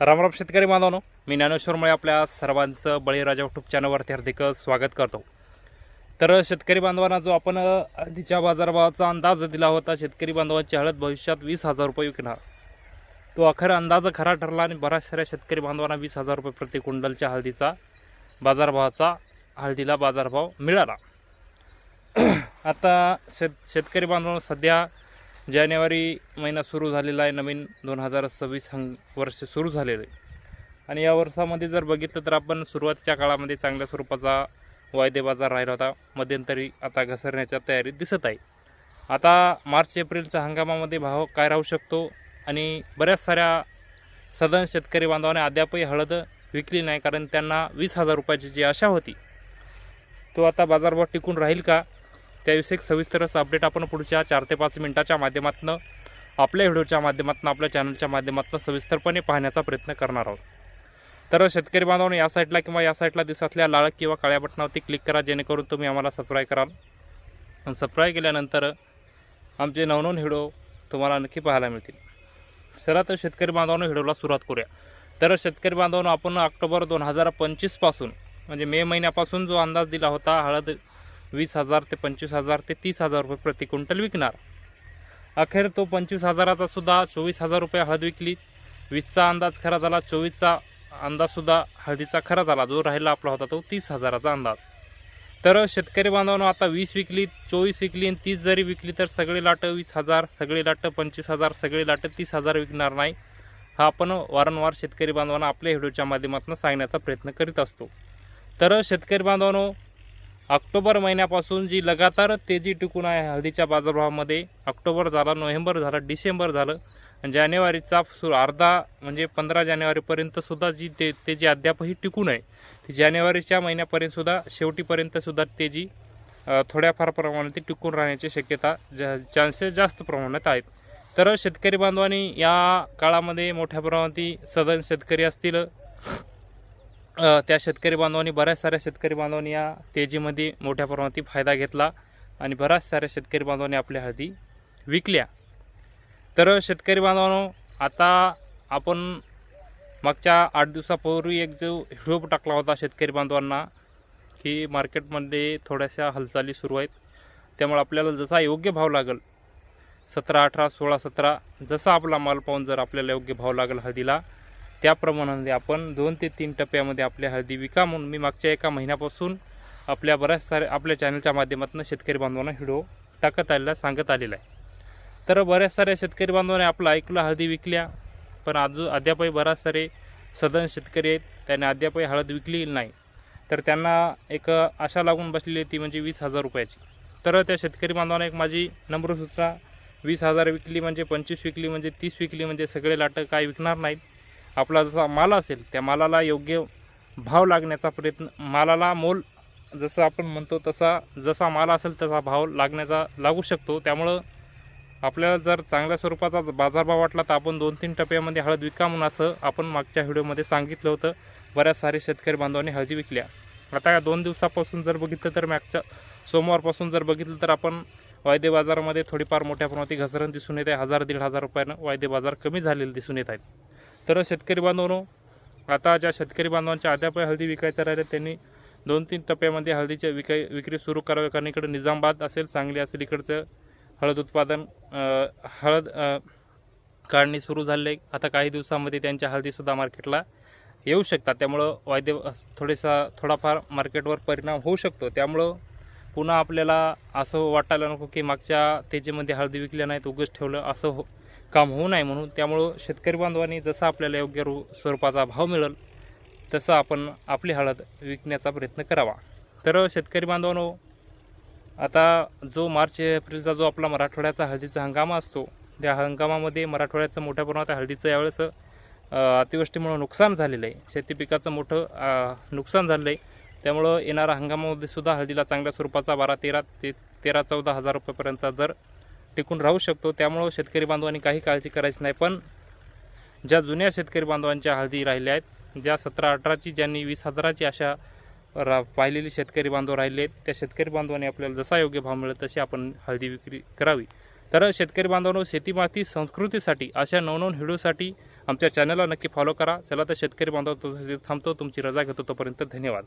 रामराम शेतकरी मानवानो मी ज्ञानेश्वरमुळे आपल्या सर्वांचं बळीराजा युट्यूब चॅनलवरती हार्दिक स्वागत करतो. तर शेतकरी बांधवांना जो आपण आधीच्या हळदीच्या बाजारभावाचा अंदाज दिला होता शेतकरी बांधवांची हळद भविष्यात वीस हजार रुपये विकणार. तो अखेर अंदाज खरा ठरला आणि बऱ्याच साऱ्या शेतकरी बांधवांना वीस हजार रुपये प्रति क्विंटलच्या हळदीचा बाजारभावाचा हळदीला बाजारभाव मिळाला. आता शेत शेतकरी बांधवांना सध्या जानेवारी महिना सुरू झालेला आहे. नवीन दोन हजार सव्वीस हंग वर्ष सुरू झालेलं आहे. आणि या वर्षामध्ये जर बघितलं तर आपण सुरुवातीच्या काळामध्ये चांगल्या स्वरूपाचा वायदे बाजार राहिला होता. मध्यंतरी आता घसरण्याच्या तयारीत दिसत आहे. आता मार्च एप्रिलच्या हंगामामध्ये भाव काय राहू शकतो? आणि बऱ्याच साऱ्या सदन शेतकरी बांधवाने अद्यापही हळद विकली नाही कारण त्यांना वीस हजार रुपयाची जी आशा होती तो आता बाजारभाव टिकून राहील का? त्याविषयी सविस्तर असं अपडेट आपण पुढच्या चार ते पाच मिनटाच्या माध्यमातून आपल्या व्हिडिओच्या माध्यमातून आपल्या चॅनलच्या माध्यमातून सविस्तरपणे पाहण्याचा प्रयत्न करणार आहोत. तर शेतकरी बांधवांनी या साईडला किंवा या साईडला दिसत असलेल्या लाळ किंवा काळ्या बटनावरती क्लिक करा जेणेकरून तुम्ही आम्हाला सबस्क्राईब कराल. आणि सबस्क्राईब केल्यानंतर आमचे नवनवन व्हिडिओ तुम्हाला नक्की पाहायला मिळतील. चला तर शेतकरी बांधवांनो व्हिडिओला सुरुवात करूया. तर शेतकरी बांधवांनो आपण ऑक्टोबर दोन हजार पंचवीसपासून म्हणजे मे महिन्यापासून जो अंदाज दिला होता हळद वीस हजार ते पंचवीस हजार ते तीस हजार रुपये प्रति क्विंटल विकणार. अखेर तो पंचवीस हजाराचा सुद्धा चोवीस हजार रुपये हळद विकली. वीसचा अंदाज खरा झाला चोवीसचा अंदाजसुद्धा हळदीचा खरा झाला जो राहिला आपला होता तो तीस हजाराचा अंदाज. तर शेतकरी बांधवांनो आता वीस विकली चोवीस विकली आणि तीस जरी विकली तर सगळे लाटं वीस हजार सगळे लाटं पंचवीस हजार सगळे लाटं तीस हजार विकणार नाही. हा आपण वारंवार शेतकरी बांधवांना आपल्या व्हिडिओच्या माध्यमातून सांगण्याचा प्रयत्न करीत असतो. तर शेतकरी बांधवांनो ऑक्टोबर महिन्यापासून जी लगातार तेजी टिकून आहे हळदीच्या बाजारभावामध्ये ऑक्टोबर झाला नोव्हेंबर झालं डिसेंबर झालं आणि जानेवारीचा सु अर्धा म्हणजे पंधरा जानेवारीपर्यंतसुद्धा जी ते तेजी अद्यापही टिकून आहे ती जानेवारीच्या महिन्यापर्यंत सुद्धा तेजी थोड्याफार प्रमाणात ती टिकून राहण्याची शक्यता जा चान्सेस जास्त प्रमाणात आहेत. तर शेतकरी बांधवांनी या काळामध्ये मोठ्या प्रमाणात सदन शेतकरी असतील त्या शेतकरी बांधवांनी बऱ्याच साऱ्या शेतकरी बांधवांनी या तेजीमध्ये मोठ्या प्रमाणात फायदा घेतला आणि बऱ्याच साऱ्या शेतकरी बांधवांनी आपल्या हळदी विकल्या. तर शेतकरी बांधवांनो आता आपण मागच्या आठ दिवसापूर्वी एक जो व्हिडिओ टाकला होता शेतकरी बांधवांना की मार्केटमध्ये थोड्याशा हालचाली सुरू आहेत. त्यामुळे आपल्याला जसा योग्य भाव लागेल सतरा अठरा सोळा सतरा जसा आपला माल पाहून जर आपल्याला योग्य भाव लागेल हळदीला त्याप्रमाणे आपण दोन ते तीन टप्प्यामध्ये आपल्या हळदी विका म्हणून मी मागच्या एका महिन्यापासून आपल्या बऱ्याच साऱ्या आपल्या चॅनलच्या माध्यमातून शेतकरी बांधवांना व्हिडिओ टाकत आलेला सांगत आलेला आहे. तर बऱ्याच साऱ्या शेतकरी बांधवांनी आपलं ऐकलं हळदी विकल्या पण अजून अद्यापही बऱ्याच सारे सदन शेतकरी आहेत त्यांनी अद्यापही हळद विकली नाही. तर त्यांना एक आशा लागून बसलेली ती म्हणजे वीस हजार रुपयाची. तर त्या शेतकरी बांधवांना एक माझी नम्र सूचना वीस हजार विकली म्हणजे पंचवीस विकली म्हणजे तीस विकली म्हणजे सगळे लाटं काय विकणार नाहीत. आपला जसा माल असेल त्या मालाला योग्य भाव लागण्याचा प्रयत्न मालाला मोल जसं आपण म्हणतो तसा जसा माल असेल तसा भाव लागण्याचा लागू शकतो. त्यामुळं आपल्याला जर चांगल्या स्वरूपाचा बाजारभाव वाटला तर आपण दोन तीन टप्प्यामध्ये हळद विका म्हणून असं आपण मागच्या व्हिडिओमध्ये सांगितलं होतं. बऱ्याच सारे शेतकरी बांधवांनी हळदी विकल्या. आता या दोन दिवसापासून जर बघितलं तर मागच्या सोमवारपासून जर बघितलं तर आपण वायदे बाजारामध्ये थोडीफार मोठ्या प्रमाणात घसरण दिसून येते हजार दीड हजार रुपयानं वायदे बाजार कमी झालेले दिसून येत आहेत. तर शेतकरी बांधवांनो आता ज्या शेतकरी बांधवांच्या अद्याप हळदी विकायच्या राहिल्या त्यांनी दोन तीन टप्प्यामध्ये हळदीच्या विकाय विक्री सुरू करावी कारण इकडे निजामबाद असेल सांगली असेल इकडचं हळद उत्पादन हळद काढणी सुरू झाले. आता काही दिवसामध्ये त्यांच्या हळदीसुद्धा मार्केटला येऊ शकतात. त्यामुळं वायदे थोडेसा थोडाफार मार्केटवर परिणाम होऊ शकतो. त्यामुळं पुन्हा आपल्याला असं वाटायला नको की मागच्या तेजीमध्ये हळदी विकल्या नाहीत उगच ठेवलं असं हो काम होऊ नये म्हणून त्यामुळं शेतकरी बांधवांनी जसं आपल्याला योग्य रू स्वरूपाचा भाव मिळेल तसं आपण आपली हळद विकण्याचा प्रयत्न करावा. तर शेतकरी बांधवांनो आता जो मार्च एप्रिलचा जो आपला मराठवाड्याचा हळदीचा हंगाम असतो त्या हंगामामध्ये मराठवाड्याचं मोठ्या प्रमाणात हळदीचं यावेळेस अतिवृष्टीमुळं नुकसान झालेलं आहे. शेती पिकाचं मोठं नुकसान झालेलं आहे. त्यामुळं येणाऱ्या हंगामामध्ये सुद्धा हळदीला चांगल्या स्वरूपाचा बारा तेरा ते तेरा चौदा हजार रुपयेपर्यंतचा दर टिकून राहू शकतो. त्यामुळं शेतकरी बांधवांनी काही काळजी करायची नाही. पण ज्या जुन्या शेतकरी बांधवांच्या हळदी राहिल्या आहेत ज्या सतरा अठराची ज्यांनी वीस हजाराची अशा रा पाहिलेली शेतकरी बांधव राहिले आहेत त्या शेतकरी बांधवांनी आपल्याला जसा योग्य भाव मिळेल तशी आपण हळदी विक्री करावी. तर शेतकरी बांधवांनो शेतीमाती संस्कृतीसाठी अशा नवनवन व्हिडिओसाठी आमच्या चॅनलला नक्की फॉलो करा. चला तर शेतकरी बांधव थांबतो. तुमची रजा घेतो तोपर्यंत धन्यवाद.